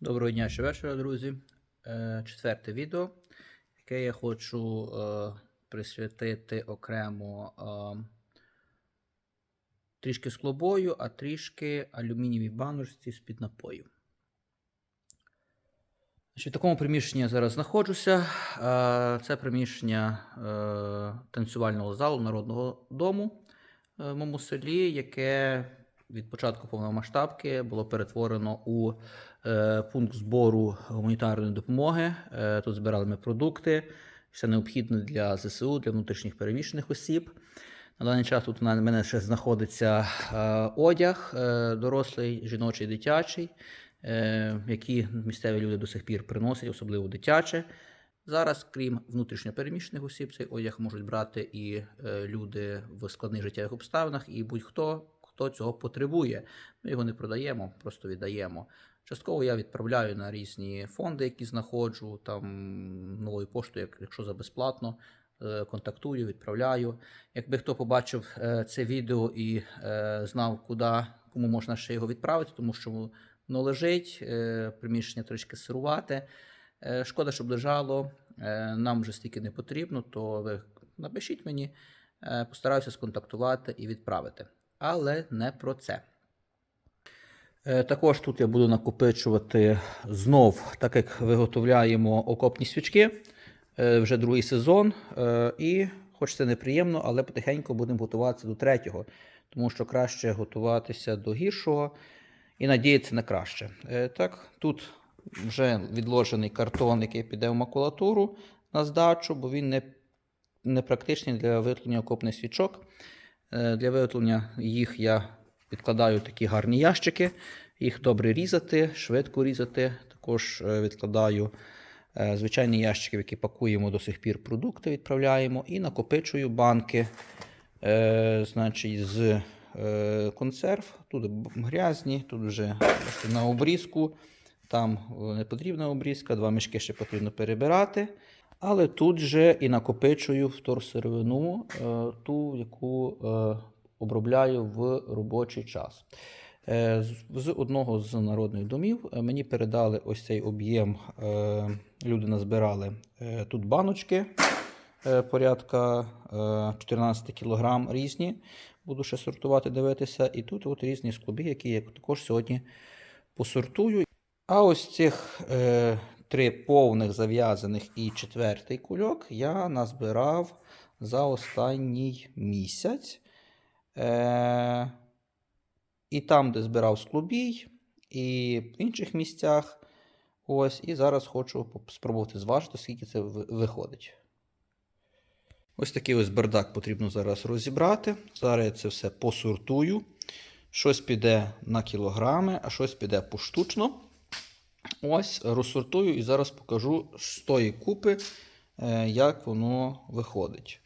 Доброго дня ще вечора, друзі. Е, Четверте відео, яке я хочу е, присвятити окремо е, трішки склобою, а трішки алюмінієвій баночці з-під напою. В такому приміщенні я зараз знаходжуся. Це приміщення танцювального залу Народного дому в моєму селі, яке від початку повномасштабки було перетворено у е, пункт збору гуманітарної допомоги. Е, Тут збирали ми продукти, все необхідне для ЗСУ, для внутрішніх переміщених осіб. На даний час тут у мене ще знаходиться е, одяг, дорослий, жіночий, дитячий, які місцеві люди до сих пір приносять, особливо дитяче. Зараз, крім внутрішньопереміщених осіб, цей одяг можуть брати і люди в складних життєвих обставинах, і будь-хто, хто цього потребує. Ми його не продаємо, просто віддаємо. Частково я відправляю на різні фонди, які знаходжу, там новою поштою, якщо за безплатно. е, Контактую, відправляю. Якби хто побачив е, це відео і е, знав, куди, кому можна ще його відправити, тому що воно лежить, приміщення трішки сирувати. Шкода, щоб лежало. Нам вже стільки не потрібно, то ви напишіть мені, постараюся сконтактувати і відправити. Але не про це. Е, Також тут я буду накопичувати знов, так як виготовляємо окопні свічки. Е, Вже другий сезон. е, І, хоч це неприємно, але потихеньку будемо готуватися до третього, тому що краще готуватися до гіршого і надіятися на краще. Так, тут вже відложений картон, який піде в макулатуру на здачу, бо він не, не практичний для виготовлення окопних свічок. Е, Для виготовлення їх я відкладаю такі гарні ящики. Їх добре різати, швидко різати. Також е, відкладаю е, звичайні ящики, в які пакуємо до сих пір продукти, відправляємо і накопичую банки значить, з консерв. Тут грязні, тут вже на обрізку. Там не потрібна обрізка, два мішки ще потрібно перебирати. Але тут же і накопичую вторсировину, е, ту, яку е, обробляю в робочий час. Е, з- одного з народних домів мені передали ось цей об'єм. Люди назбирали тут баночки порядка е, 14 кг різні. Буду ще сортувати, дивитися. І тут от різні скоби, які я також сьогодні посортую. А ось цих три повних зав'язаних і четвертий кульок я назбирав за останній місяць. Е, і там, де збирав склубій, і в інших місцях. Ось, і зараз хочу спробувати зважити, скільки це виходить. Ось такий ось бардак потрібно зараз розібрати. Зараз я це все посортую. Щось піде на кілограми, а щось піде поштучно. Ось, розсортую і зараз покажу з тої купи, е, як воно виходить.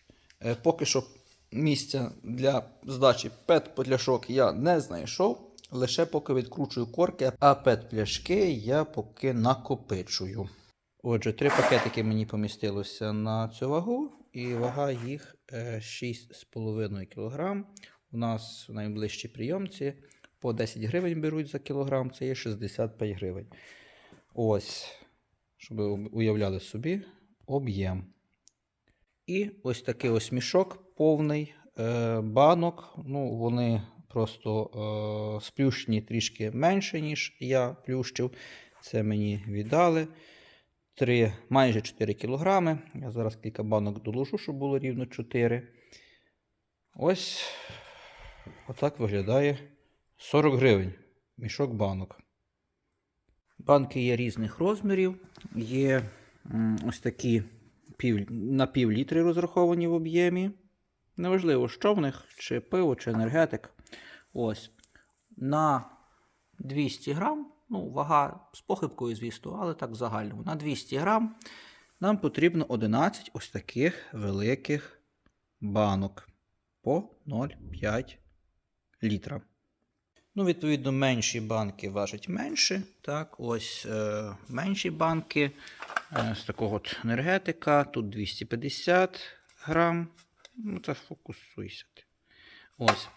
Е, Поки що місця для здачі пет-пляшок я не знайшов. Лише поки відкручую корки, а пет-пляшки я поки накопичую. Отже, три пакетики мені помістилося на цю вагу, і вага їх е, 6,5 кг. У нас в найближчій прийомці по 10 гривень беруть за кілограм, це є 65 гривень. Ось, щоб ви уявляли собі об'єм. І ось такий ось мішок повний е, банок. Ну, вони просто е, сплющені трішки менше, ніж я плющив. Це мені віддали. 3, майже 4 кілограми. Я зараз кілька банок доложу, щоб було рівно 4. Ось отак виглядає 40 гривень. Мішок банок. Банки є різних розмірів. Є ось такі пів, на пів літри розраховані в об'ємі. Неважливо, що в них, чи пиво, чи енергетик. Ось. На 200 грам, ну, вага з похибкою, звісно, але так в загальному. На 200 грам нам потрібно 11 ось таких великих банок по 0,5 літра. Ну, відповідно, менші банки важать менше. Так, ось е, менші банки е, з такого от енергетика. Тут 250 грам. Ну, та фокусуйся. Ось.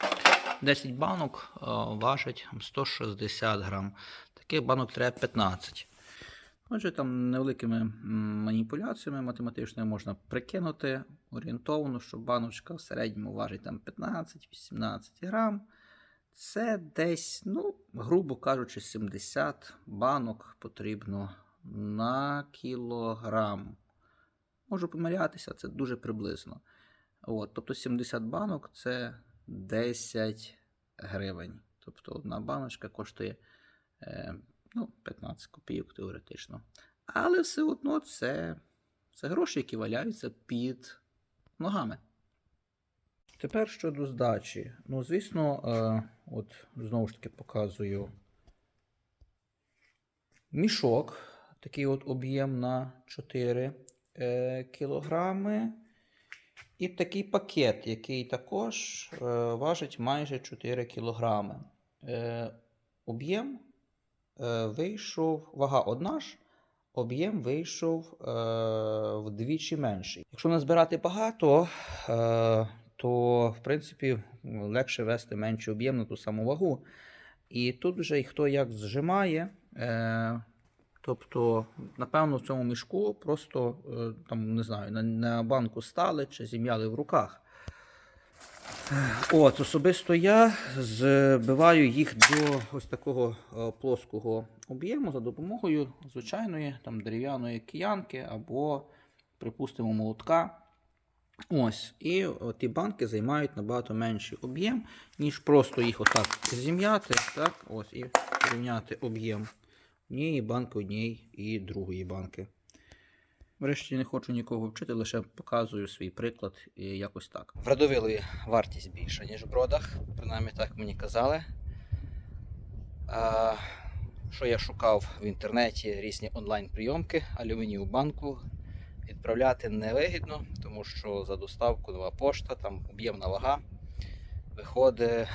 10 банок е, важать 160 грам. Таких банок треба 15. Отже, там невеликими маніпуляціями математичними можна прикинути орієнтовно, що баночка в середньому важить там 15-18 грам. Це десь, ну, грубо кажучи, 70 банок потрібно на кілограм. Можу помилятися, це дуже приблизно. От, тобто 70 банок це 10 гривень. Тобто одна баночка коштує е, ну, 15 копійок теоретично. Але все одно це, це гроші, які валяються під ногами. Тепер щодо здачі. Ну, звісно, е, от знову ж таки показую мішок, такий от об'єм на 4 е, кілограми. І такий пакет, який також е, важить майже 4 кілограми. Об'єм вийшов, вага одна ж, об'єм вийшов е, вдвічі менший. Якщо назбирати багато, е, то в принципі легше вести менший об'єм на ту саму вагу. І тут вже хто як зжимає. Е, Тобто, напевно, в цьому мішку просто е, там, не знаю, на, на банку стали чи зім'яли в руках. От, особисто я збиваю їх до ось такого е, плоского об'єму за допомогою звичайної там, дерев'яної киянки або, припустимо, молотка. Ось, і ті банки займають набагато менший об'єм, ніж просто їх отак зім'яти, так, ось, і порівняти об'єм однієї банки, однієї і другої банки. Врешті не хочу нікого вчити, лише показую свій приклад і якось так. В Радовилові вартість більша, ніж в бродах, принаймні так мені казали. А, що я шукав в інтернеті різні онлайн-прийомки, алюмінієву банку відправляти невигідно, тому що за доставку нова пошта, там об'ємна вага виходить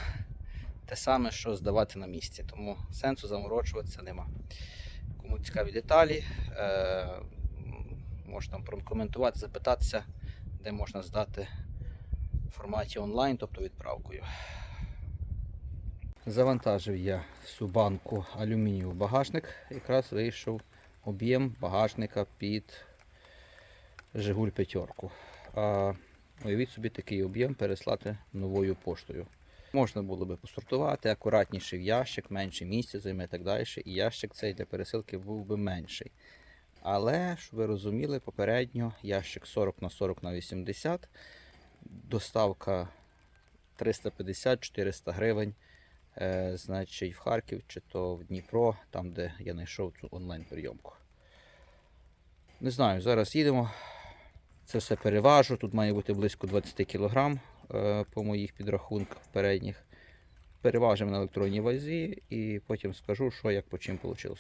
те саме, що здавати на місці. Тому сенсу заморочуватися нема. Кому цікаві деталі, е, можна прокоментувати, запитатися, де можна здати в форматі онлайн, тобто відправкою. Завантажив я всю банку алюмінію в багажник. Якраз вийшов об'єм багажника під Жигуль п'ятерку. А уявіть собі такий об'єм переслати новою поштою. Можна було би посортувати акуратніше в ящик, менше місця займе і так далі. І ящик цей для пересилки був би менший. Але, щоб ви розуміли, попередньо ящик 40 на 40 на 80, доставка 350-400 гривень. Е, значить, в Харків чи то в Дніпро, там, де я знайшов цю онлайн-прийомку. Не знаю, зараз їдемо. Це все переважу. Тут має бути близько 20 кг е, по моїх підрахунках передніх. Переважимо на електронній вазі і потім скажу, що як по чим вийшло.